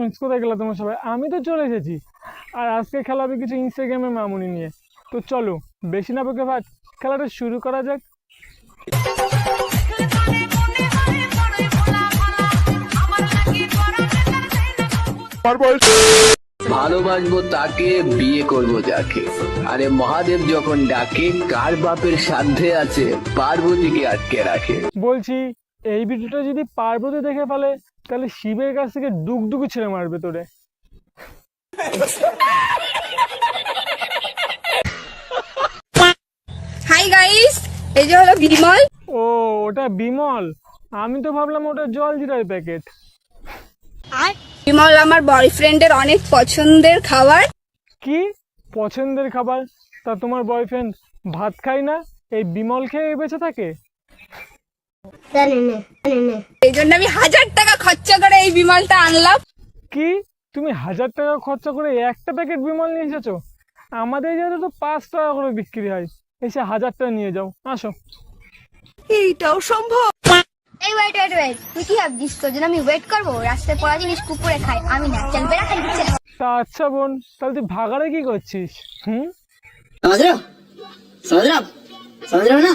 Miss কোথায় গেলা তোমার সবাই? আমি তো চলে এসেছি। আর আজকে খেলা হবে কিছু ইনস্টাগ্রামের মামুনি নিয়ে। তো চলো বেশি না বকে ভাত খেলাটা শুরু করা যাক। ভালোবাসবো তাকে বিয়ে করব যাকে। আরে মহাদেব যখন ডাকে কার বাপের সাধ্যে আছে পার্বতীকে আটকে রাখে। বলছি এই ভিডিওটা যদি পার্বতী দেখে ফেলে তাহলে শিবের কাছ থেকে ডুকডুকু ছেড়ে মারবে তোরে। হাই গাইস এই যে হলো বিমল। ও ওটা বিমল। আমি তো ভাবলাম ওটা জল জিরার প্যাকেট। বিমল আমার বয়ফ্রেন্ডের অনেক পছন্দের খাবার। কি? পছন্দের খাবার? তা তোমার বয়ফ্রেন্ড ভাত খায় না? এই বিমল খেয়ে বেঁচে থাকে? এই জন্য আমি হাজার টাকা খরচা করে এই আনলাম। কি? তুমি হাজার টাকা খরচা করে একটা প্যাকেট বিমল নিয়ে এসেছ? আমাদের তো টাকা করে বিক্রি হয়। এসে হাজার টাকা নিয়ে যাও। আসো। এইটাও সম্ভব। এই তুই কি আমি ওয়েট করব? রাস্তায় পড়া জিনিস কুকুরে খাই আমি আচ্ছা বোন তাহলে তুই ভাগাড়ে কি করছিস? হম? না?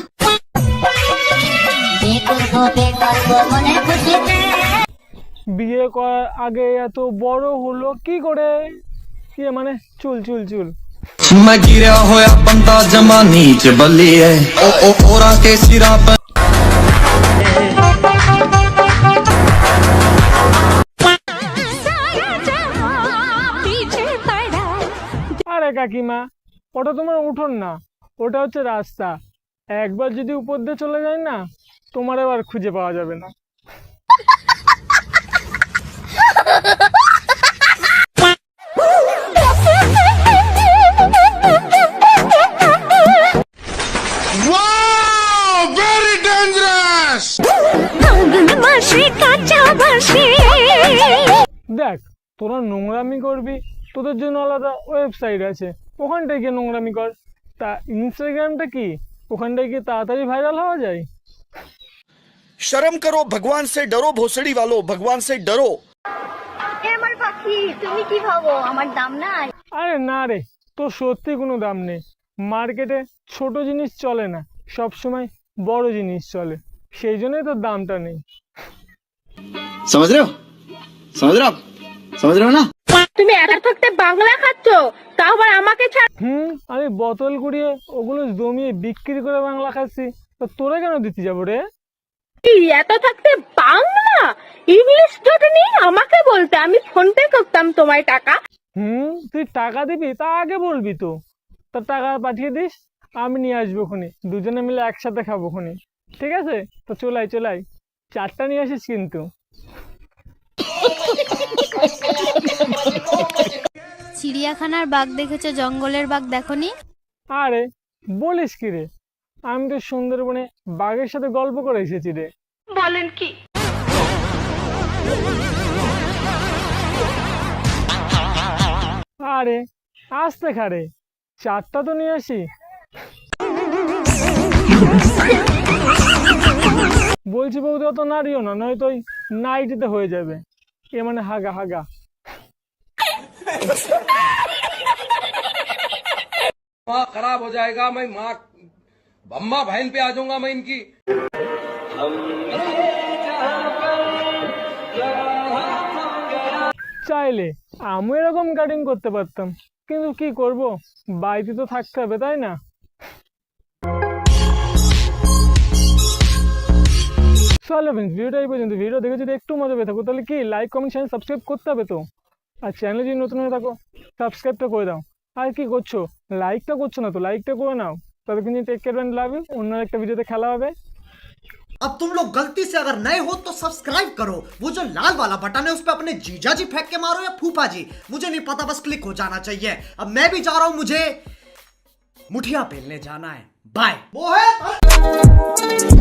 বিয়ে করার আগে এত বড় হলো কি করে? কি মানে? চুল চুল চুল। আরে কাকিমা ওটা তোমার উঠোন না ওটা হচ্ছে রাস্তা। একবার যদি উপর দিয়ে চলে যায় না তোমার এবার খুঁজে পাওয়া যাবে না। দেখ তোরা নোংরামি করবি তোদের জন্য আলাদা ওয়েবসাইট আছে। ওখানটায় গিয়ে নোংরামি কর। তা ইনস্টাগ্রামটা কি? ওখানটায় গিয়ে তাড়াতাড়ি ভাইরাল হওয়া যায় शर्म करो भगवान से डरो भोसड़ी वालों भगवान से डरो আমার পাখি তুমি কি ভাবো আমার দাম নাই আরে না রে তোর সত্যি কোনো দাম নেই মার্কেটে ছোট জিনিস চলে না সব সময় বড় জিনিস চলে সেই জন্যই তোর দামটা নেই समझ रहे हो समझ रहे हो आप? समझ रहे हो ना তুমি একা থাকতে বাংলা খাচ্ছ তাও আবার আমাকে ছাড় হুম আমি বোতল কুড়িয়ে ওগুলো জমিয়ে বিক্রি করে বাংলা খাচ্ছি। তো তোরা কেন দিতে যাব রে? এত থাকতে বাংলা? ইংলিশ যদি নেই আমাকে বলতে আমি ফোন পে করতাম তোমায় টাকা। হুম তুই টাকা দিবি তা আগে বলবি তো। তা টাকা পাঠিয়ে দিস আমি নিয়ে আসব খুনি। দুজনে মিলে একসাথে খাব খুনি। ঠিক আছে? তো চলাই চলাই চারটা নিয়ে আসিস কিন্তু। চিড়িয়াখানার বাঘ দেখেছ জঙ্গলের বাঘ দেখনি? আরে বলিস কি রে? আমি তো সুন্দরবনে বাঘের সাথে গল্প করে এসেছি রে। বলেন কি? আরে আসতে খারে চারটা তো নিয়ে আসি। বলছি বৌদি অত নাড়িও না নয়তো ওই নাইটিতে হয়ে যাবে। এ মানে হাগা হাগা माँ खराब हो जाएगा मैं माँ अम्मा बहन पे आ जाऊंगा मैं इनकी চাইলে আমি এরকম কাটিং করতে পারতাম কিন্তু কি করব বাড়িতে তো থাকতে হবে তাই না চলো ফ্রেন্ডস ভিডিওটা এই পর্যন্ত ভিডিও দেখে যদি একটু মজা পেয়ে থাকো তাহলে কি লাইক কমেন্ট চ্যানেল সাবস্ক্রাইব করতে হবে তো আর চ্যানেল যদি নতুন হয়ে থাকো সাবস্ক্রাইবটা করে দাও আর কি করছো লাইকটা করছো না তো লাইকটা করে নাও তবে কিন্তু take care and love you অন্য একটা ভিডিওতে খেলা হবে अब तुम लोग गलती से अगर नए हो तो सब्सक्राइब करो वो जो लाल वाला बटन है उस पर अपने जीजा जी फेंक के मारो या फूफा जी मुझे नहीं पता बस क्लिक हो जाना चाहिए अब मैं भी जा रहा हूं मुझे मुठिया पेलने जाना है बाय मोहित